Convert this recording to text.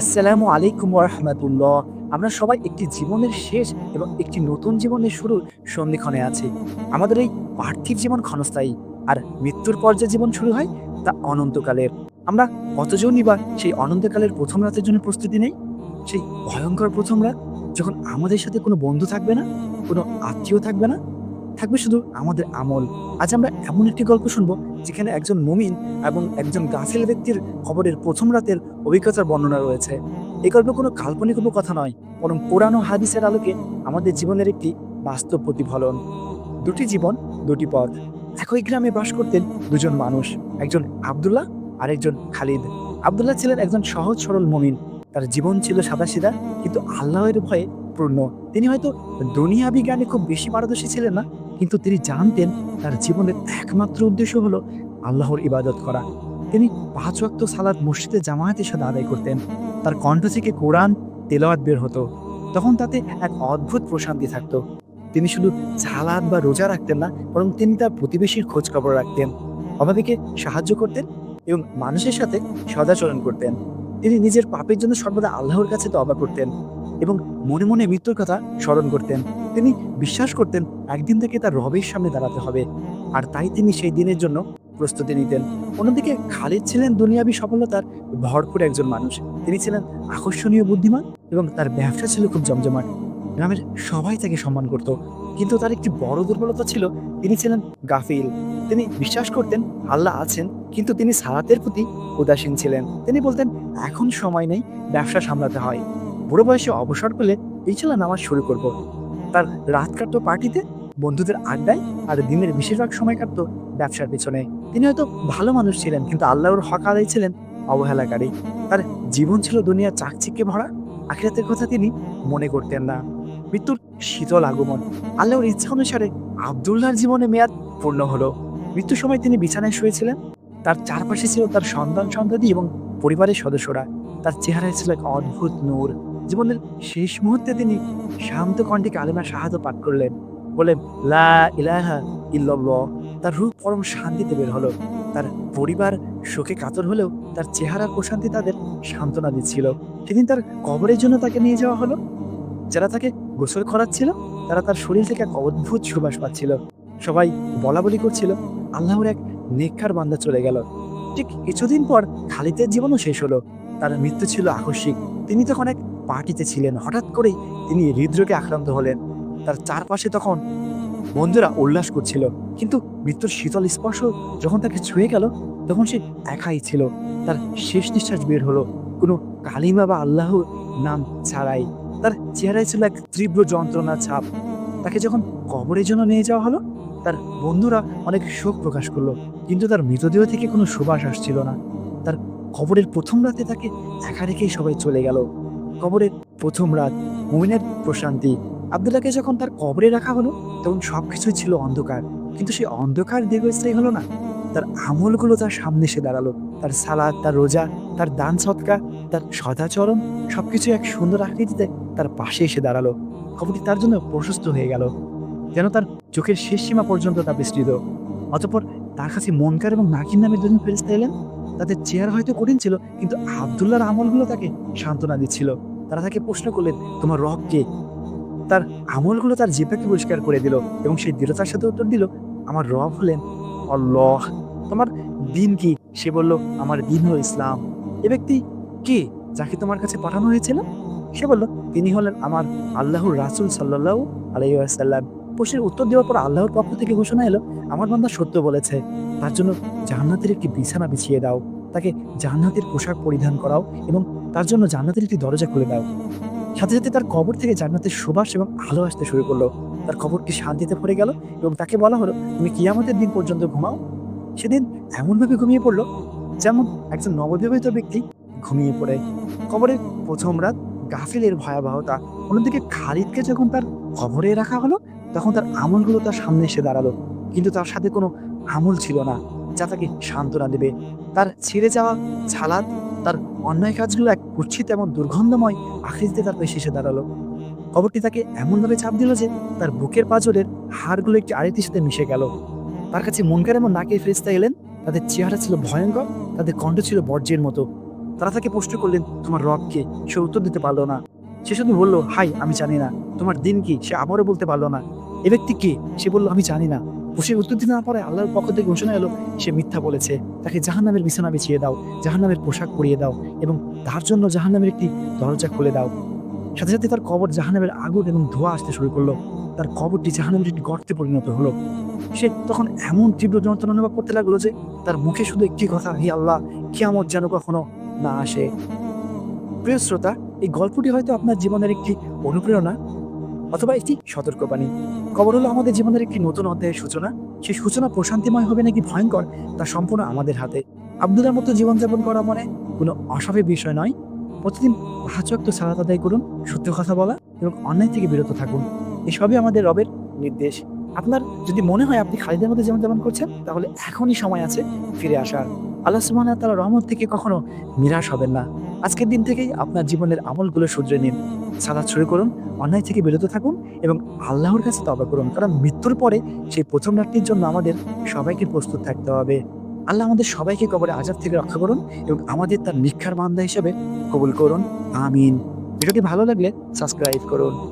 আসসালামু আলাইকুম রহমতুল্লাহ। আমরা সবাই একটি জীবনের শেষ এবং একটি নতুন জীবনের শুরুর সন্ধিক্ষণে আছি। আমাদের এই পার্থিব জীবন ক্ষণস্থায়ী আর মৃত্যুর পর যে জীবন শুরু হয়, তা অনন্তকালের। আমরা কতজনই বা সেই অনন্তকালের প্রথম রাতের জন্য প্রস্তুতি নেই? সেই ভয়ঙ্কর প্রথম রাত যখন আমাদের সাথে কোনো বন্ধু থাকবে না, কোনো আত্মীয় থাকবে না থাকবে শুধু আমাদের আমল। আজ আমরা এমন একটি গল্প শুনব, যেখানে একজন মুমিন এবং একজন গাফিল ব্যক্তির খবরের প্রথম রাতের অভিজ্ঞতার বর্ণনা রয়েছে। এই গল্প কোনো কাল্পনিক কথা নয়, বরং পুরানো হাদিসের আলোকে আমাদের জীবনের একটি বাস্তব প্রতিফলন। দুটি জীবন, দুটি পথ। একই গ্রামে বাস করতেন দুজন মানুষ, একজন আবদুল্লাহ আর একজন খালিদ। আবদুল্লাহ ছিলেন একজন সহজ সরল মমিন। তার জীবন ছিল সাদাসিধা কিন্তু আল্লাহের ভয়ে পূর্ণ। তিনি হয়তো দুনিয়াবি জ্ঞানে খুব বেশি পারদর্শী ছিলেন না কিন্তু তিনি জানতেন তার জীবনের একমাত্র উদ্দেশ্য হলো আল্লাহর ইবাদত করা। তিনি পাঁচ ওয়াক্ত সালাদ মসজিদে জামায়াতের সাথে আদায় করতেন। তার কণ্ঠ থেকে কোরআন তেলাওয়াত বের হতো। তখন তাতে এক অদ্ভুত প্রশান্তি থাকতো। তিনি শুধু সালাদ বা রোজা রাখতেন না, বরং তিনি তার প্রতিবেশীর খোঁজ খবর রাখতেন। অভাবীকে সাহায্য করতেন এবং মানুষের সাথে সদাচরণ করতেন। তিনি নিজের পাপের জন্য সর্বদা আল্লাহর কাছে তবা করতেন। এবং মনে মনে মৃত্যুর কথা স্মরণ করতেন। তিনি বিশ্বাস করতেন একদিন থেকে তার রবের সামনে দাঁড়াতে হবে। আর তাই তিনি সেই দিনের জন্য প্রস্তুতি নিতেন। অন্যদিকে খালিদ ছিলেন দুনিয়াবী সফলতার ভরপুর একজন মানুষ। তিনি ছিলেন আকর্ষণীয় বুদ্ধিমান এবং তার ব্যবসা ছিল খুব জমজমাট। গ্রামের সবাই তাকে সম্মান করত। কিন্তু তার একটি বড় দুর্বলতা ছিল, তিনি ছিলেন গাফিল। তিনি বিশ্বাস করতেন আল্লাহ আছেন, কিন্তু তিনি সালাতের প্রতি উদাসীন ছিলেন। তিনি বলতেন, এখন সময় নেই ব্যবসা সামলাতে হয়। বুড়ো বয়সে অবসর পেলে এই ছিল নামাজ শুরু করব। তার রাত কাটতো পার্টিতে, বন্ধুদের আড্ডায় আর দিনের বেশিরভাগ সময় কাটতো ব্যবসার পেছনে। তিনি হয়তো ভালো মানুষ ছিলেন, কিন্তু আল্লাহর হক আদায় ছিলেন অবহেলাকারী। তার জীবন ছিল দুনিয়ার চাকচিক্যে ভরা। আখিরাতের কথা তিনি মনে করতেন না। মৃত্যুর শীতল আগমন, আল্লাহর ইচ্ছা অনুসারে আবদুল্লাহর জীবনে মেয়াদ পূর্ণ হলো। মৃত্যুর সময় তিনি বিছানায় শুয়েছিলেন। তার চারপাশে ছিল তার সন্তান সন্ততি এবং পরিবারের সদস্যরা। তার চেহারায় ছিল এক অদ্ভুত নূর। জীবনের শেষ মুহূর্তে তিনি শান্ত কণ্ঠে কালেমা শাহাদ পাঠ করলেন। বলে লা ইলাহা ইল্লাল্লাহ। তার রূপ পরম শান্তিতে বের হলো। তার পরিবার শোকে কাতর হলেও তার চেহারার প্রশান্তি তাদের সান্ত্বনা দিচ্ছিল। সেদিন তার কবরের জন্য তাকে নিয়ে যাওয়া হলো। যারা তাকে গোসল করাচ্ছিল, তারা তার শরীর থেকে এক অদ্ভুত সুবাস পাচ্ছিল। সবাই বলা বলি করছিল, আল্লাহর এক নেককার বান্দা চলে গেল। ঠিক কিছুদিন পর খালিদের জীবনও শেষ হলো। তার মৃত্যু ছিল আকস্মিক। তিনি তখন এক পার্টিতে ছিলেন। হঠাৎ করেই তিনি হৃদরোগে আক্রান্ত হলেন। তার চারপাশে তখন বন্ধুরা উল্লাস করছিল। কিন্তু মৃত্যুর শীতল স্পর্শ যখন তাকে ছুঁয়ে গেল, তখন সে একাই ছিল। তার শেষ নিঃশ্বাস বের হলো। কোনো কালিমা বা আল্লাহ নাম ছাড়াই। তার চেহারায় ছিল এক তীব্র যন্ত্রণার ছাপ। তাকে যখন কবরের জন্য নিয়ে যাওয়া হলো, তার বন্ধুরা অনেক শোক প্রকাশ করল। কিন্তু তার মৃতদেহ থেকে কোনো সুবাস আসছিল না। তার কবরের প্রথম রাতে তাকে একা রেখেই সবাই চলে গেল। কবরের প্রথম রাত মুমিনের প্রশান্তি। আবদুল্লাহকে যখন তার কবরে রাখা হলো, তখন সবকিছুই ছিল অন্ধকার। কিন্তু সেই অন্ধকার দীর্ঘস্থায়ী হলো না। তার আমলগুলো তার সামনে এসে দাঁড়াল। তার সালাদ, তার রোজা, তার দান সৎকা তার সদাচরণ, সবকিছু এক সুন্দর আকৃতিতে তার পাশে এসে দাঁড়াল। খবরটি তার জন্য প্রশস্ত হয়ে গেল। যেন তার চোখের শেষ সীমা পর্যন্ত তা বিস্তৃত। অতঃপর তার কাছে মনকার এবং নাকির নামে দুজন ফেরিস্তা এলেন। তাদের চেহারা হয়তো কঠিন ছিল, কিন্তু আবদুল্লাহর আমলগুলো তাকে সান্ত্বনা দিচ্ছিল। তারা তাকে প্রশ্ন করলেন, তোমার রব কে? তার আমলগুলো তার জিব্বাকে পরিষ্কার করে দিল এবং সেই দৃঢ়তার সাথে উত্তর দিল, আমার রব হলেন অল্লাহ তোমার দিন কি? সে বলল, আমার দিন হল ইসলাম। এ ব্যক্তি কে যাকে তোমার কাছে পাঠানো হয়েছিল? সে বলল, তিনি হলেন আমার আল্লাহর রাসুল সাল্লাহ আলাইসাল্লাম প্রশ্নের উত্তর দেওয়ার পর আল্লাহর পক্ষ থেকে ঘোষণা এলো, আমার বান্দা সত্য বলেছে। তার জন্য জান্নাতের একটি বিছানা বিছিয়ে দাও। তাকে জান্নাতের পোশাক পরিধান করাও এবং তার জন্য জান্নাতের একটি দরজা খুলে দাও। সাথে সাথে তার কবর থেকে জান্নাতের সুবাস এবং আলো আসতে শুরু করল। তার কবরটি শান্তিতে ভরে গেল এবং তাকে বলা হলো, তুমি কিয়ামতের দিন পর্যন্ত ঘুমাও। সেদিন এমনভাবে ঘুমিয়ে পড়ল যেমন একজন নববিবাহিত ব্যক্তি ঘুমিয়ে পড়ে। কবরের প্রথম রাত গাফিলের ভয়াবহতা। অন্যদিকে খালিদকে যখন তার কবরে রাখা হলো তখন তার আমলগুলো তার সামনে এসে দাঁড়াল। কিন্তু তার সাথে কোনো আমল ছিল না, যা তাকে সান্ত্বনা দেবে। তার ছেড়ে যাওয়া ছালাদ তার অন্যায় কাজগুলো এক কুচ্ছিত এবং দুর্গন্ধময় আকৃতিতে তার পেশে এসে দাঁড়াল। কবরটি তাকে এমনভাবে চাপ দিল যে তার বুকের পাজরের হাড়গুলো একটি আরেকটির সাথে মিশে গেল। তার কাছে মনকার এবং নাকে ফেরিস্তা এলেন। তাদের চেহারা ছিল ভয়ঙ্কর, তাদের কণ্ঠ ছিল বর্জ্যের মতো। তারা তাকে প্রশ্ন করলেন, তোমার রব কে সে উত্তর দিতে পারল না। সে শুধু বলল, হাই, আমি জানি না। তোমার দিন কি? সে আবারও বলতে পারল না। এ ব্যক্তি কে? সে বলল, আমি জানি না। সে উত্তর দিতে না পারে আল্লাহর পক্ষ থেকে ঘোষণা এলো, সে মিথ্যা বলেছে। তাকে জাহান্নামের বিছানা বিছিয়ে দাও, জাহান্নামের পোশাক পরিয়ে দাও এবং তার জন্য জাহান্নামের একটি দরজা খুলে দাও। সাথে সাথে তার কবর জাহান্নামের আগুন এবং ধোঁয়া আসতে শুরু করল। তার কবরটি জাহান্নামের একটি গর্তে পরিণত হলো। সে তখন এমন তীব্র যন্ত্রণা অনুভব করতে লাগল যে তার মুখে শুধু একটি কথা, হি আল্লাহ, কিয়ামত যেন কখনো না আসে। প্রিয় শ্রোতা এই গল্পটি হয়তো আপনার জীবনের একটি অনুপ্রেরণা অথবা একটি সতর্কবাণী। কবর হলো, আমাদের জীবনের একটি নতুন অধ্যায়ের সূচনা। সেই সূচনা প্রশান্তিময় হবে নাকি ভয়ঙ্কর, তা সম্পূর্ণ আমাদের হাতে। আব্দুলের মতো জীবনযাপন করা মানে কোনো অস্বাভাবিক বিষয় নয়। প্রতিদিন পাঁচ ওয়াক্ত সালাত আদায় করুন, সত্য কথা বলা এবং অন্যায় থেকে বিরত থাকুন। এসবই আমাদের রবের নির্দেশ। আপনার যদি মনে হয় আপনি খালিদের মধ্যে জীবনযাপন করছেন, তাহলে এখনই সময় আছে ফিরে আসার। আল্লাহ সুবহান তাআলা রহমত থেকে কখনো নিরাশ হবেন না। আজকের দিন থেকেই আপনার জীবনের আমলগুলো শুধরে নিন। সালাদ শুরু করুন, অন্যায় থেকে বিরত থাকুন এবং আল্লাহর কাছে তবা করুন। কারণ মৃত্যুর পরে সেই প্রথম রাত্রির জন্য আমাদের সবাইকে প্রস্তুত থাকতে হবে। আল্লাহ আমাদের সবাইকে কবরে আজাব থেকে রক্ষা করুন এবং আমাদের তার নিক্ষার বান্দা হিসেবে কবুল করুন। আমিন। ভিডিওটি ভালো লাগলে সাবস্ক্রাইব করুন।